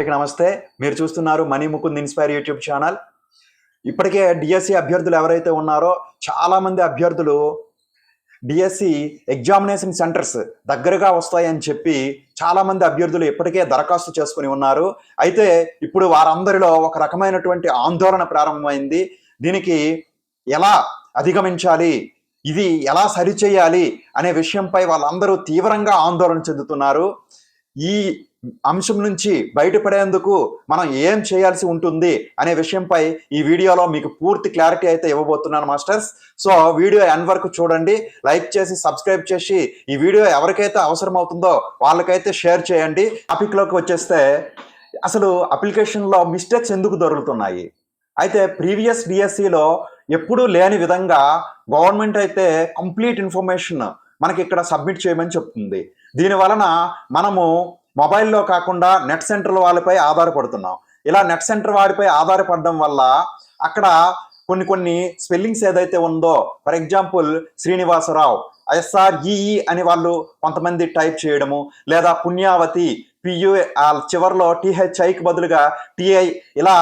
అందరికీ నమస్తే. మీరు చూస్తున్నారు Mani Mukund inspire YouTube channel. ఇప్పటికే డిఎస్సి అభ్యర్థులు ఎవరైతే ఉన్నారో చాలామంది అభ్యర్థులు డిఎస్సి ఎగ్జామినేషన్ సెంటర్స్ దగ్గరగా వస్తాయని చెప్పి చాలామంది అభ్యర్థులు ఇప్పటికే దరఖాస్తు చేసుకుని ఉన్నారు. అయితే ఇప్పుడు వారందరిలో ఒక రకమైనటువంటి ఆందోళన ప్రారంభమైంది. దీనికి ఎలా అధిగమించాలి? ఇది ఎలా సరిచేయాలి? అనే విషయంపై వాళ్ళందరూ తీవ్రంగా ఆందోళన చెందుతున్నారు. ఈ అంశం నుంచి బయటపడేందుకు మనం ఏం చేయాల్సి ఉంటుంది అనే విషయంపై ఈ వీడియోలో మీకు పూర్తి క్లారిటీ అయితే ఇవ్వబోతున్నాను మాస్టర్స్. సో వీడియో ఎన్ వరకు చూడండి. లైక్ చేసి సబ్స్క్రైబ్ చేసి ఈ వీడియో ఎవరికైతే అవసరం అవుతుందో వాళ్ళకైతే షేర్ చేయండి. టాపిక్లోకి వచ్చేస్తే అసలు అప్లికేషన్లో మిస్టేక్స్ ఎందుకు దొరుకుతున్నాయి? అయితే ప్రీవియస్ డిఎస్సిలో ఎప్పుడూ లేని విధంగా గవర్నమెంట్ అయితే కంప్లీట్ ఇన్ఫర్మేషన్ మనకి ఇక్కడ సబ్మిట్ చేయమని చెప్తుంది. దీని వలన మనము మొబైల్లో కాకుండా నెట్ సెంటర్ వాళ్ళపై ఆధారపడుతున్నాం. ఇలా నెట్ సెంటర్ వాడిపై ఆధారపడడం వల్ల అక్కడ కొన్ని కొన్ని స్పెల్లింగ్స్ ఏదైతే ఉందో ఫర్ ఎగ్జాంపుల్ శ్రీనివాసరావు ఎస్ఆర్ఈఈ అని వాళ్ళు కొంతమంది టైప్ చేయడము లేదా పుణ్యావతి పియు చివరిలో టిహెచ్ఐకి బదులుగా టిఐ ఇలా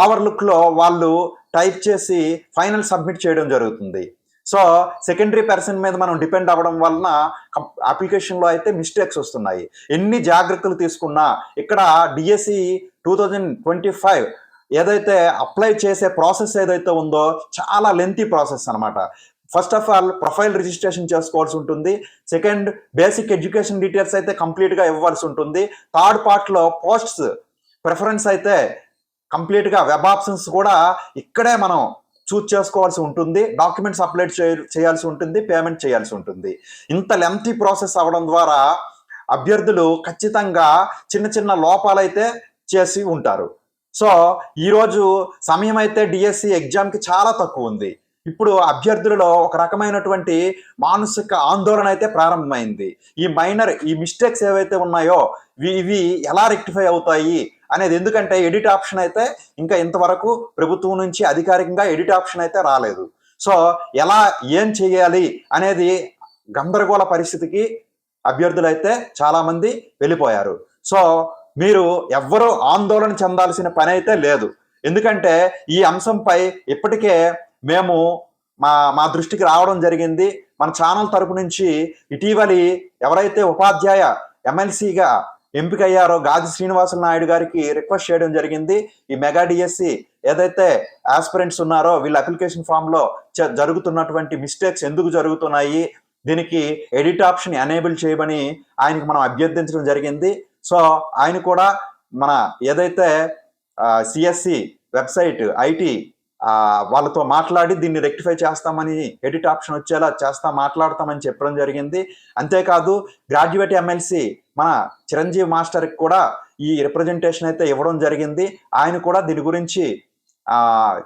ఓవర్లుక్లో వాళ్ళు టైప్ చేసి ఫైనల్ సబ్మిట్ చేయడం జరుగుతుంది. సో సెకండరీ పర్సన్ మీద మనం డిపెండ్ అవ్వడం వలన అప్లికేషన్లో అయితే మిస్టేక్స్ వస్తున్నాయి. ఎన్ని జాగ్రత్తలు తీసుకున్నా ఇక్కడ DSC two thousand twenty five ఏదైతే అప్లై చేసే ప్రాసెస్ ఏదైతే ఉందో చాలా లెంతీ ప్రాసెస్ అనమాట first of all profile registration చేసుకోవాల్సి ఉంటుంది. సెకండ్ బేసిక్ ఎడ్యుకేషన్ డీటెయిల్స్ అయితే కంప్లీట్గా ఇవ్వాల్సి ఉంటుంది. థర్డ్ పార్ట్లో పోస్ట్స్ ప్రిఫరెన్స్ అయితే కంప్లీట్గా వెబ్ ఆప్షన్స్ కూడా ఇక్కడే మనం చూజ్ చేసుకోవాల్సి ఉంటుంది డాక్యుమెంట్స్ అప్లోడ్ చేయాల్సి ఉంటుంది పేమెంట్ చేయాల్సి ఉంటుంది. ఇంత లెంతీ ప్రాసెస్ అవ్వడం ద్వారా అభ్యర్థులు ఖచ్చితంగా చిన్న చిన్న లోపాలైతే చేసి ఉంటారు. సో ఈరోజు సమయం అయితే డిఎస్సి ఎగ్జామ్కి చాలా తక్కువ ఉంది. ఇప్పుడు అభ్యర్థులలో ఒక రకమైనటువంటి మానసిక ఆందోళన అయితే ప్రారంభమైంది. ఈ మైనర్ ఈ మిస్టేక్స్ ఏవైతే ఉన్నాయో ఇవి ఎలా రెక్టిఫై అవుతాయి? అనేది ఎందుకంటే ఎడిట్ ఆప్షన్ అయితే ఇంకా ఇంతవరకు ప్రభుత్వం నుంచి అధికారికంగా ఎడిట్ ఆప్షన్ అయితే రాలేదు. సో ఎలా ఏం చేయాలి అనేది గందరగోళ పరిస్థితికి అభ్యర్థులు అయితే చాలామంది వెళ్ళిపోయారు. సో మీరు ఎవ్వరూ ఆందోళన చెందాల్సిన పని అయితే లేదు. ఎందుకంటే ఈ అంశంపై ఇప్పటికే మేము మా మా దృష్టికి రావడం జరిగింది. మన ఛానల్ తరపు నుంచి ఇటీవలి ఎవరైతే ఉపాధ్యాయ ఎమ్మెల్సీగా ఎంపికయ్యారో గాజు శ్రీనివాస నాయుడు గారికి రిక్వెస్ట్ చేయడం జరిగింది. ఈ మెగా డిఎస్సి ఏదైతే ఆస్పిరెంట్స్ ఉన్నారో వీళ్ళ అప్లికేషన్ ఫామ్లో జరుగుతున్నటువంటి మిస్టేక్స్ ఎందుకు జరుగుతున్నాయి? దీనికి ఎడిట్ ఆప్షన్ ఎనేబుల్ చేయమని ఆయనకి మనం అభ్యర్థించడం జరిగింది. సో ఆయన కూడా మన ఏదైతే సిఎస్సి వెబ్సైట్ ఐటీ వాళ్ళతో మాట్లాడి దీన్ని రెక్టిఫై చేస్తామని ఎడిట్ ఆప్షన్ వచ్చేలా చేస్తా మాట్లాడతామని చెప్పడం జరిగింది. అంతేకాదు గ్రాడ్యుయేట్ ఎమ్మెల్సీ మన చిరంజీవి మాస్టర్కి కూడా ఈ రిప్రజెంటేషన్ అయితే ఇవ్వడం జరిగింది. ఆయన కూడా దీని గురించి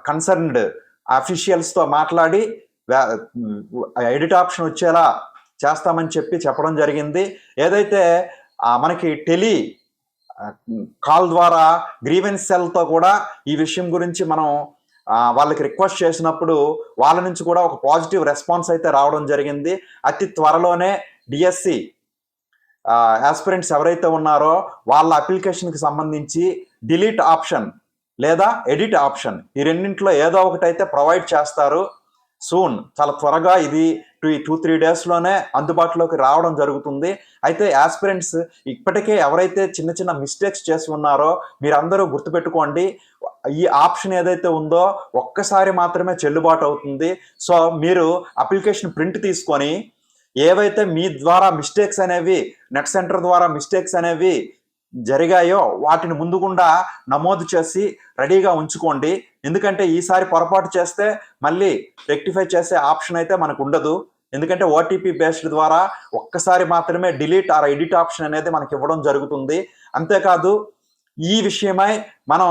కన్సర్న్డ్ అఫీషియల్స్తో మాట్లాడి ఎడిట్ ఆప్షన్ వచ్చేలా చేస్తామని చెప్పి చెప్పడం జరిగింది. ఏదైతే మనకి టెలి కాల్ ద్వారా గ్రీవెన్స్ సెల్తో కూడా ఈ విషయం గురించి మనం వాళ్ళకి రిక్వెస్ట్ చేసినప్పుడు వాళ్ళ నుంచి కూడా ఒక పాజిటివ్ రెస్పాన్స్ అయితే రావడం జరిగింది. అతి త్వరలోనే డిఎస్సి ఆస్పిరెంట్స్ ఎవరైతే ఉన్నారో వాళ్ళ అప్లికేషన్కి సంబంధించి డిలీట్ ఆప్షన్ లేదా ఎడిట్ ఆప్షన్ ఈ రెండింటిలో ఏదో ఒకటి అయితే ప్రొవైడ్ చేస్తారు. సూన్ చాలా త్వరగా ఇది టూ టూ త్రీ డేస్లోనే అందుబాటులోకి రావడం జరుగుతుంది. అయితే యాస్పిరెంట్స్ ఇప్పటికే ఎవరైతే చిన్న చిన్న మిస్టేక్స్ చేసి ఉన్నారో మీరందరూ గుర్తుపెట్టుకోండి. ఈ ఆప్షన్ ఏదైతే ఉందో ఒక్కసారి మాత్రమే చెల్లుబాటు అవుతుంది. సో మీరు అప్లికేషన్ ప్రింట్ తీసుకొని ఏవైతే మీ ద్వారా మిస్టేక్స్ అనేవి నెట్ సెంటర్ ద్వారా మిస్టేక్స్ అనేవి జరిగాయో వాటిని ముందుగుండా నమోదు చేసి రెడీగా ఉంచుకోండి. ఎందుకంటే ఈసారి పొరపాటు చేస్తే మళ్ళీ రెక్టిఫై చేసే ఆప్షన్ అయితే మనకు ఉండదు. ఎందుకంటే ఓటీపీ బేస్డ్ ద్వారా ఒక్కసారి మాత్రమే డిలీట్ ఆర్ ఎడిట్ ఆప్షన్ అనేది మనకి ఇవ్వడం జరుగుతుంది. అంతేకాదు ఈ విషయమై మనం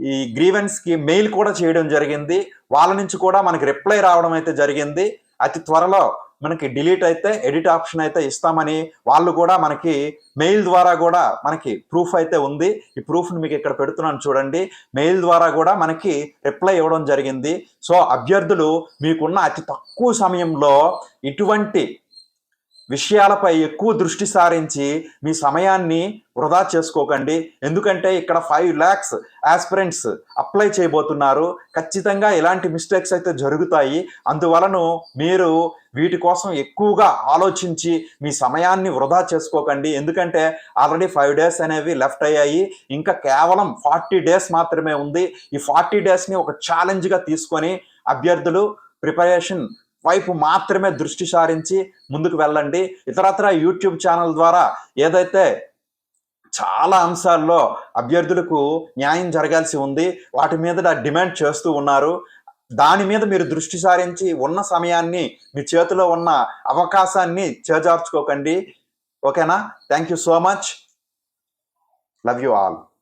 ఈ గ్రీవెన్స్కి మెయిల్ కూడా చేయడం జరిగింది. వాళ్ళ నుంచి కూడా మనకి రిప్లై రావడం అయితే జరిగింది. అతి త్వరలో మనకి డిలీట్ అయితే ఎడిట్ ఆప్షన్ అయితే ఇస్తామని వాళ్ళు కూడా మనకి మెయిల్ ద్వారా కూడా మనకి ప్రూఫ్ అయితే ఉంది. ఈ ప్రూఫ్ని మీకు ఇక్కడ పెడుతున్నాను చూడండి. మెయిల్ ద్వారా కూడా మనకి రిప్లై ఇవ్వడం జరిగింది. సో అభ్యర్థులు మీకున్న అతి తక్కువ సమయంలో ఇటువంటి విషయాలపై ఎక్కువ దృష్టి సారించి మీ సమయాన్ని వృధా చేసుకోకండి. ఎందుకంటే ఇక్కడ ఫైవ్ ల్యాక్స్ ఆస్పిరెంట్స్ అప్లై చేయబోతున్నారు. ఖచ్చితంగా ఇలాంటి మిస్టేక్స్ అయితే జరుగుతాయి. అందువలన మీరు వీటి కోసం ఎక్కువగా ఆలోచించి మీ సమయాన్ని వృధా చేసుకోకండి. ఎందుకంటే ఆల్రెడీ ఫైవ్ డేస్ అనేవి లెఫ్ట్ అయ్యాయి. ఇంకా కేవలం ఫార్టీ డేస్ మాత్రమే ఉంది. ఈ ఫార్టీ డేస్ని ఒక ఛాలెంజ్గా తీసుకొని అభ్యర్థులు ప్రిపరేషన్ వైపు మాత్రమే దృష్టి సారించి ముందుకు వెళ్ళండి. ఇతరత్ర యూట్యూబ్ ఛానల్ ద్వారా ఏదైతే చాలా అంశాల్లో అభ్యర్థులకు న్యాయం జరగాల్సి ఉంది వాటి మీద డిమాండ్ చేస్తూ ఉన్నారు. దాని మీద మీరు దృష్టి సారించి ఉన్న సమయాన్ని మీ చేతిలో ఉన్న అవకాశాన్ని చేజార్చుకోకండి. ఓకేనా? Thank you so much. Love you all.